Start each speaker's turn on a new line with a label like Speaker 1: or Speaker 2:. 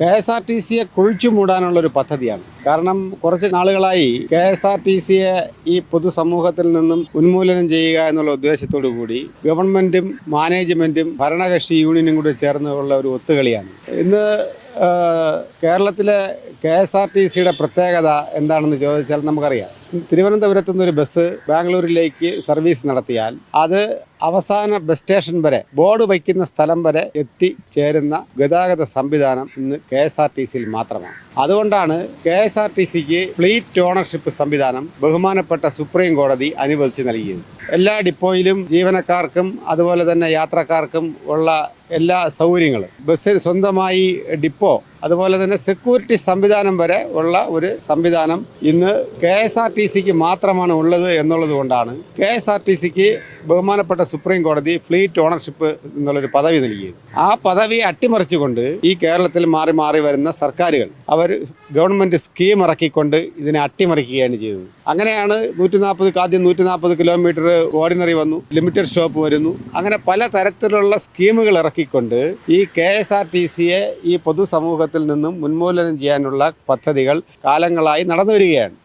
Speaker 1: K S R T സിയെ കുഴിച്ചു മൂടാനുള്ള ഒരു പദ്ധതിയാണ്. കാരണം കുറച്ച് നാളുകളായി കെ എസ് ആർ ടി സിയെ ഈ പൊതുസമൂഹത്തിൽ നിന്നും ഉന്മൂലനം ചെയ്യുക എന്നുള്ള ഉദ്ദേശത്തോടു കൂടി ഗവൺമെന്റും മാനേജ്മെന്റും ഭരണകക്ഷി യൂണിയനും കൂടി ചേർന്നുള്ള ഒരു ഒത്തുകളിയാണ്. ഇന്ന് കേരളത്തിലെ കെ എസ് ആർ ടി സിയുടെ പ്രത്യേകത എന്താണെന്ന് ചോദിച്ചാൽ നമുക്കറിയാം. തിരുവനന്തപുരത്ത് നിന്നൊരു ബസ് ബാംഗ്ലൂരിലേക്ക് സർവീസ് നടത്തിയാൽ അത് അവസാന ബസ് സ്റ്റേഷൻ വരെ ബോർഡ് വയ്ക്കുന്ന സ്ഥലം വരെ എത്തിച്ചേരുന്ന ഗതാഗത സംവിധാനം ഇന്ന് കെ എസ് ആർ ടി സിയിൽ മാത്രമാണ്. അതുകൊണ്ടാണ് കെ എസ് ആർ ടി സിക്ക് ഫ്ലീറ്റ് ഓണർഷിപ്പ് സംവിധാനം ബഹുമാനപ്പെട്ട സുപ്രീം കോടതി അനുവദിച്ച് നൽകിയത്. എല്ലാ ഡിപ്പോയിലും ജീവനക്കാർക്കും അതുപോലെ തന്നെ യാത്രക്കാർക്കും ഉള്ള എല്ലാ സൗകര്യങ്ങളും ബസ്സിൽ സ്വന്തമായി ഡിപ്പോ അതുപോലെ തന്നെ സെക്യൂരിറ്റി സംവിധാനം വരെ ഉള്ള ഒരു സംവിധാനം ഇന്ന് കെ എസ് ആർ ടി സിക്ക് മാത്രമാണ് ഉള്ളത് എന്നുള്ളത് കൊണ്ടാണ് കെ എസ് ആർ ടി സിക്ക് ബഹുമാനപ്പെട്ട സുപ്രീം കോടതി ഫ്ലീറ്റ് ഓണർഷിപ്പ് എന്നുള്ളൊരു പദവി നൽകിയത്. ആ പദവി അട്ടിമറിച്ചുകൊണ്ട് ഈ കേരളത്തിൽ മാറി മാറി വരുന്ന സർക്കാരുകൾ അവർ ഗവൺമെന്റ് സ്കീം ഇറക്കിക്കൊണ്ട് ഇതിനെ അട്ടിമറിക്കുകയാണ് ചെയ്തത്. അങ്ങനെയാണ് നൂറ്റി നാൽപ്പത് ആദ്യം നൂറ്റി നാൽപ്പത് കിലോമീറ്റർ ഓർഡിനറി വന്നു ലിമിറ്റഡ് ഷോപ്പ് വരുന്നു. അങ്ങനെ പല തരത്തിലുള്ള സ്കീമുകൾ ഇറക്കിക്കൊണ്ട് ഈ കെ എസ് ആർ ടി സിയെ ഈ പൊതുസമൂഹത്തിൽ നിന്നും ഉന്മൂലനം ചെയ്യാനുള്ള പദ്ധതികൾ കാലങ്ങളായി നടന്നു വരികയാണ്.